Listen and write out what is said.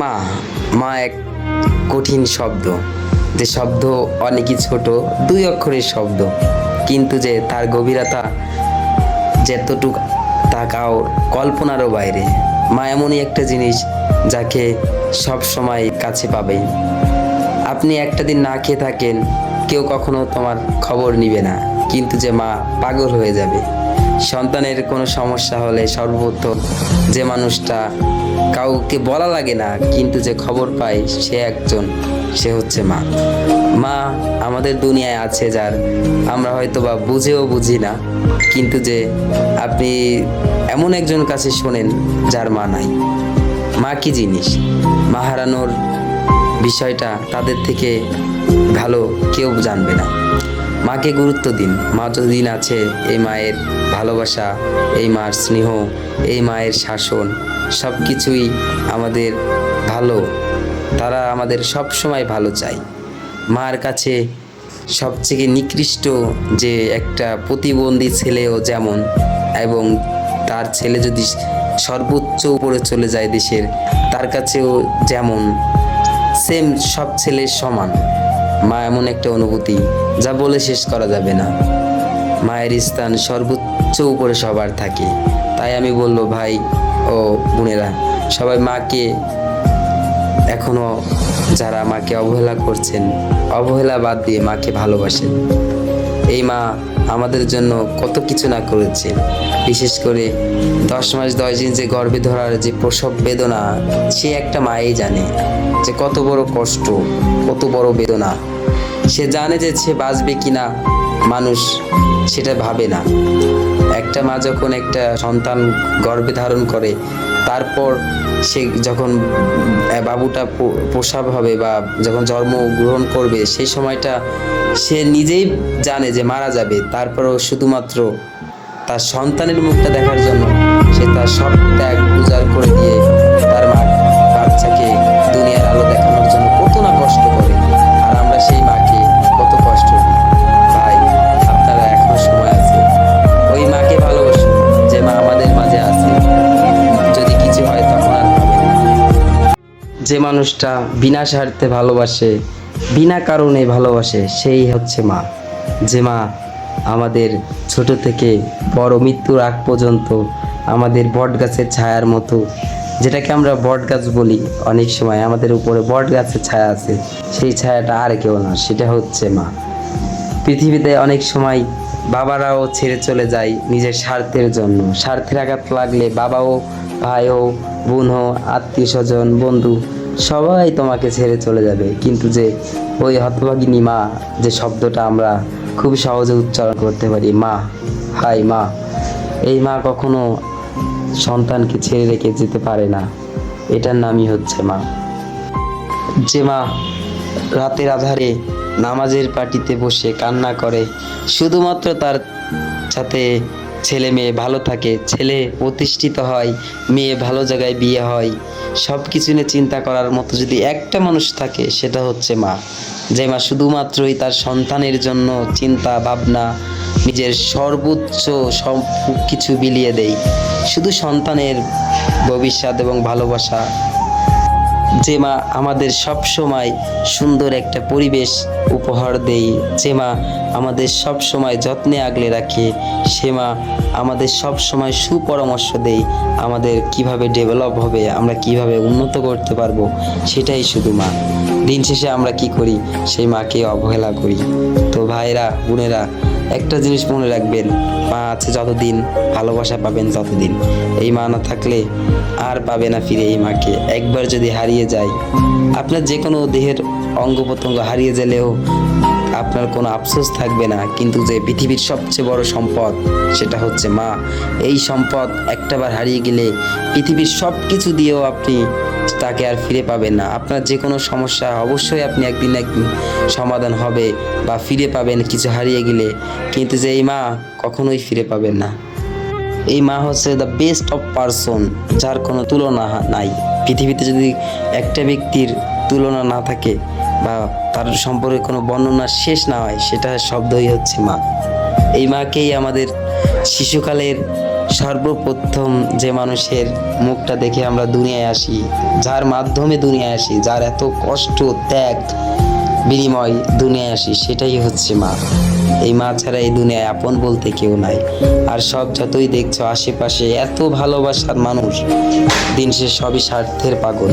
মা মা এক কঠিন শব্দ। যে শব্দ অনেকই ছোট, দুই অক্ষরের শব্দ। কিন্তু যে তার গভীরতা যেতটুক, তা কাও কল্পনারও বাইরে। মা এমনই একটা জিনিস যাকে সব সময় কাছে পাবে আপনি একটা দিন না খেয়ে থাকেন, কেউ কখনো তোমার খবর নিবে না। কিন্তু যে মা পাগল হয়ে যাবে। সন্তানের কোনো সমস্যা হলে সর্বপ্রথম যে মানুষটা কাউকে বলা লাগে না, কিন্তু যে খবর পায় সে একজন, সে হচ্ছে মা। মা আমাদের দুনিয়ায় আছে যার আমরা হয়তো বা বুঝেও বুঝি না, কিন্তু যে আপনি এমন একজন কাছে শোনেন যার মা নাই। মা কি জিনিস? মা হারানোর বিষয়টা তাদের থেকে ভালো কেউ জানবে না। মাকে গুরুত্ব দিন। মা যতদিন আছে, এই মায়ের ভালোবাসা, এই মার স্নেহ, এই মায়ের শাসন সব কিছুই আমাদের ভালো। তারা আমাদের সব সময় ভালো চায়। মার কাছে সবথেকে নিকৃষ্ট যে একটা প্রতিবন্ধী ছেলেও যেমন, এবং তার ছেলে যদি সর্বোচ্চ উপরে চলে যায় দেশের, তার কাছেও যেমন সেম সব ছেলের সমান। মা এমন একটা অনুভূতি, যা বলে শেষ করা যাবে না। মায়ের স্থান সর্বোচ্চ উপরে সবার থাকে। তাই আমি বলব ভাই, ও বোনেরা, সবাই মাকে এখনও যারা মাকে অবহেলা করছেন, অবহেলা বাদ দিয়ে মাকে ভালোবাসেন। এই মা আমাদের জন্য কত কিছু না করেছে। বিশেষ করে দশ মাস দশ দিন যে গর্ভে ধরার যে প্রসব বেদনা, সে একটা মাই জানে যে কত বড় কষ্ট। কত বড় বেদনা। সে জানে যে সে বাঁচবে কিনা, মানুষ সেটা ভাবে না। একটা মা যখন একটা সন্তান গর্ভে ধারণ করে, তারপর সে যখন বাবুটা প্রসব হবে বা যখন জন্ম গ্রহণ করবে, সেই সময়টা সে নিজেই জানে যে মারা যাবে। তারপরও শুধুমাত্র তার সন্তানের মুখটা দেখার জন্য সে তার সব ত্যাগ উজাড় করে দিয়ে যে মানুষটা বিনা স্বার্থে ভালোবাসে, বিনা কারণে ভালোবাসে, সেই হচ্ছে মা। যে মা আমাদের ছোট থেকে বড় মৃত্যুর আগ পর্যন্ত আমাদের বট গাছের ছায়ার মতো, যেটাকে আমরা বট গাছ বলি অনেক সময়, আমাদের উপরে বট গাছের ছায়া আছে, সেই ছায়াটা আর কেউ না, সেটা হচ্ছে মা। পৃথিবীতে অনেক সময় বাবারাও ছেড়ে চলে যায় নিজের স্বার্থের জন্য। স্বার্থের আঘাত লাগলে বাবাও, ভাইও বোন হোক আত্মীয় স্বজন বন্ধু সবাই তোমাকে ছেড়ে চলে যাবে। কিন্তু যে ওই হতভাগিনী মা, যে শব্দটা আমরা খুব সহজে উচ্চারণ করতে পারি, মা, হাই মা, এই মা কখনো সন্তানকে ছেড়ে রেখে যেতে পারে না। এটার নামই হচ্ছে মা। যে মা রাতের আধারে নামাজের পার্টিতে বসে কান্না করে, শুধুমাত্র তার সাথে ছেলে মেয়ে ভালো থাকে, ছেলে প্রতিষ্ঠিত হয়, মেয়ে ভালো জায়গায় বিয়ে হয়। সব কিছু নিয়ে চিন্তা করার মতো যদি একটা মানুষ থাকে, সেটা হচ্ছে মা। যে মা শুধুমাত্রই তার সন্তানের জন্য চিন্তা, ভাবনা, নিজের সর্বোচ্চ সব কিছু বিলিয়ে দেয়। শুধু সন্তানের ভবিষ্যৎ এবং ভালোবাসা। যে মা আমাদের সব সময় সুন্দর একটা পরিবেশ উপহার দেই। যে মা আমাদের সব সময় যত্নে আগলে রাখে। সে মা আমাদের সব সময় সুপরামর্শ দেই আমাদের কীভাবে ডেভেলপ হবে, আমরা কীভাবে উন্নত করতে পারব, সেটাই শুধু মা। দিন শেষে আমরা কি করি? সেই মাকে অবহেলা করি। তো ভাইরা বোনেরা, একটা জিনিস মনে রাখবেন, মা আছে যতদিন, ভালোবাসা পাবেন ততদিন। এই মা না থাকলে আর পাবে না ফিরে এই মাকে। একবার যদি হারিয়ে যায়, আপনার যে কোনো দেহের অঙ্গ প্রত্যঙ্গ হারিয়ে গেলেও আপনার কোনো আফসোস থাকবে না। কিন্তু যে পৃথিবীর সবচেয়ে বড় সম্পদ, সেটা হচ্ছে মা। এই সম্পদ একটাবার হারিয়ে গেলে পৃথিবীর সব কিছু দিয়েও আপনি তাকে আর ফিরে পাবেন না। আপনার যে কোনো সমস্যা অবশ্যই আপনি একদিন একদিন সমাধান হবে বা ফিরে পাবেন কিছু হারিয়ে গেলে। কিন্তু যে এই মা কখনোই ফিরে পাবেন না। এই মা হচ্ছে দ্য বেস্ট অফ পারসন যার কোনো তুলনা নাই। পৃথিবীতে যদি একটা ব্যক্তির তুলনা না থাকে বা তার সম্পর্কে কোনো বর্ণনা শেষ না হয়, সেটা শব্দই হচ্ছে মা। এই মাকেই আমাদের শিশুকালের সর্বপ্রথম যে মানুষের মুখটা দেখে আমরা দুনিয়ায় আসি, যার মাধ্যমে দুনিয়ায় আসি, যার এত কষ্ট, ত্যাগ, বিনিময় দুনিয়ায় আসি, সেটাই হচ্ছে মা। এই মা ছাড়া এই দুনিয়ায় আপন বলতে কেউ নাই। আর সব যতই দেখছ, আশেপাশে এত ভালোবাসার মানুষ, দিন শেষ সবই স্বার্থের পাগল।